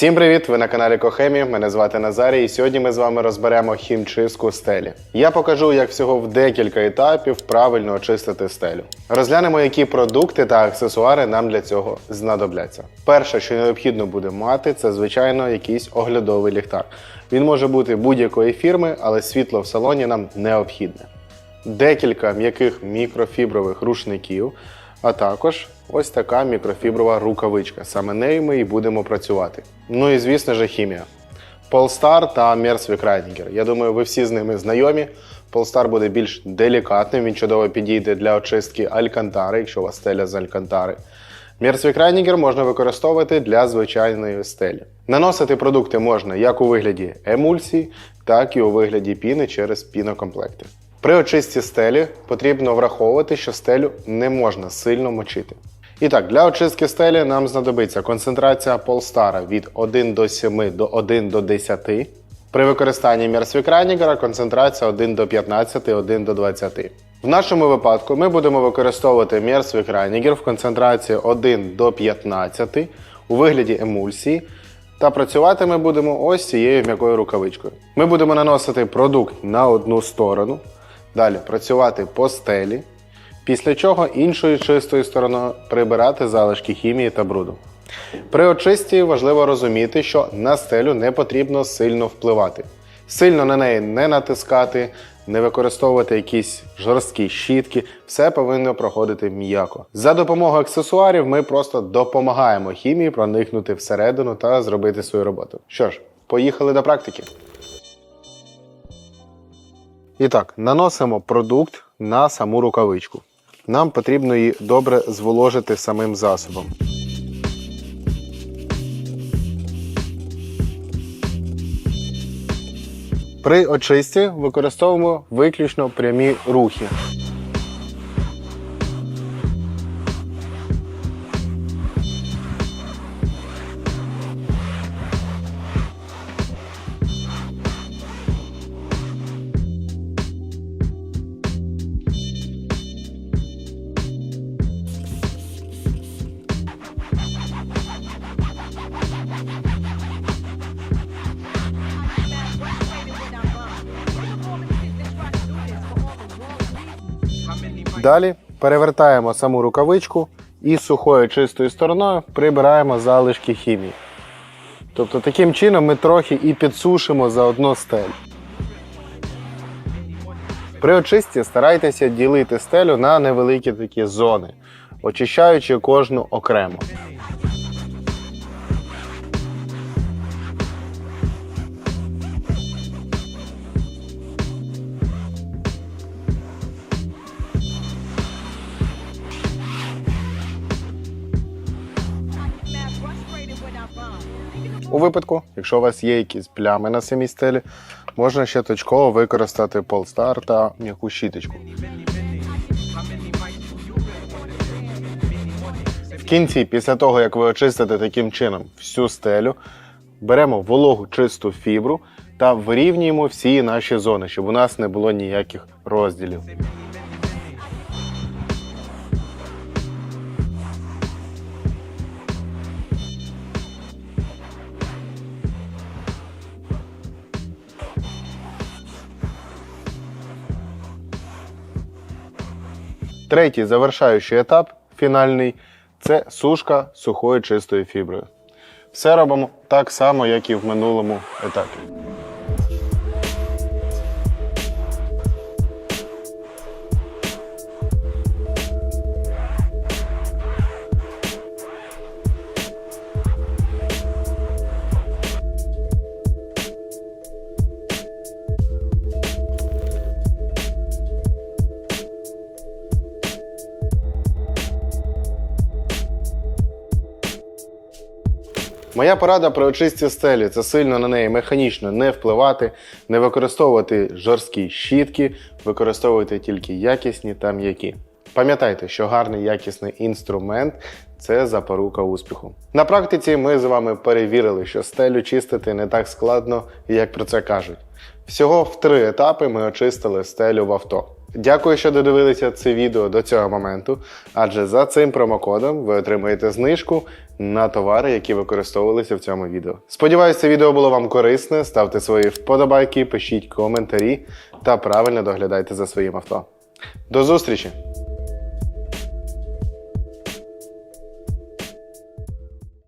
Всім привіт! Ви на каналі Кохемі. Мене звати Назарій, і сьогодні ми з вами розберемо хімчистку стелі. Я покажу, як всього в декілька етапів правильно очистити стелю. Розглянемо, які продукти та аксесуари нам для цього знадобляться. Перше, що необхідно буде мати, це звичайно якийсь оглядовий ліхтар. Він може бути будь-якої фірми, але світло в салоні нам необхідне. Декілька м'яких мікрофібрових рушників, а також ось така мікрофіброва рукавичка. Саме нею ми і будемо працювати. Ну і звісно ж хімія. Polestar та Mersvik Reiniger. Я думаю, ви всі з ними знайомі. Polestar буде більш делікатним, він чудово підійде для очистки алькантари, якщо у вас стеля з алькантари. Mersvik Reiniger можна використовувати для звичайної стелі. Наносити продукти можна як у вигляді емульсій, так і у вигляді піни через пінокомплекти. При очистці стелі потрібно враховувати, що стелю не можна сильно мочити. І так, для очистки стелі нам знадобиться концентрація Polestar від 1 до 7 до 1 до 10. При використанні Мерсвікранігера концентрація 1 до 15, 1 до 20. В нашому випадку ми будемо використовувати Мерсвікранігер в концентрації 1 до 15 у вигляді емульсії. Та працювати ми будемо ось цією м'якою рукавичкою. Ми будемо наносити продукт на одну сторону, далі працювати по стелі, після чого іншою чистою стороною прибирати залишки хімії та бруду. При очисті важливо розуміти, що на стелю не потрібно сильно впливати. Сильно на неї не натискати, не використовувати якісь жорсткі щітки, все повинно проходити м'яко. За допомогою аксесуарів ми просто допомагаємо хімії проникнути всередину та зробити свою роботу. Що ж, поїхали до практики. І так, наносимо продукт на саму рукавичку. Нам потрібно її добре зволожити самим засобом. При очисті використовуємо виключно прямі рухи. Далі перевертаємо саму рукавичку і сухою чистою стороною прибираємо залишки хімії. Тобто таким чином ми трохи і підсушимо заодно стель. При очистці старайтеся ділити стелю на невеликі такі зони, очищаючи кожну окремо. У випадку, якщо у вас є якісь плями на самій стелі, можна ще точково використати Polestar та м'яку щіточку. В кінці, після того, як ви очистите таким чином всю стелю, беремо вологу чисту фібру та вирівнюємо всі наші зони, щоб у нас не було ніяких розділів. Третій завершаючий етап, фінальний, це сушка сухою чистою фіброю. Все робимо так само, як і в минулому етапі. Моя порада при очистці стелі це сильно на неї механічно не впливати, не використовувати жорсткі щітки, використовуйте тільки якісні та м'які. Пам'ятайте, що гарний якісний інструмент це запорука успіху. На практиці ми з вами перевірили, що стелю чистити не так складно, як про це кажуть. Всього в три етапи ми очистили стелю в авто. Дякую, що додивилися це відео до цього моменту, адже за цим промокодом ви отримаєте знижку на товари, які використовувалися в цьому відео. Сподіваюся, це відео було вам корисне. Ставте свої вподобайки, пишіть коментарі та правильно доглядайте за своїм авто. До зустрічі!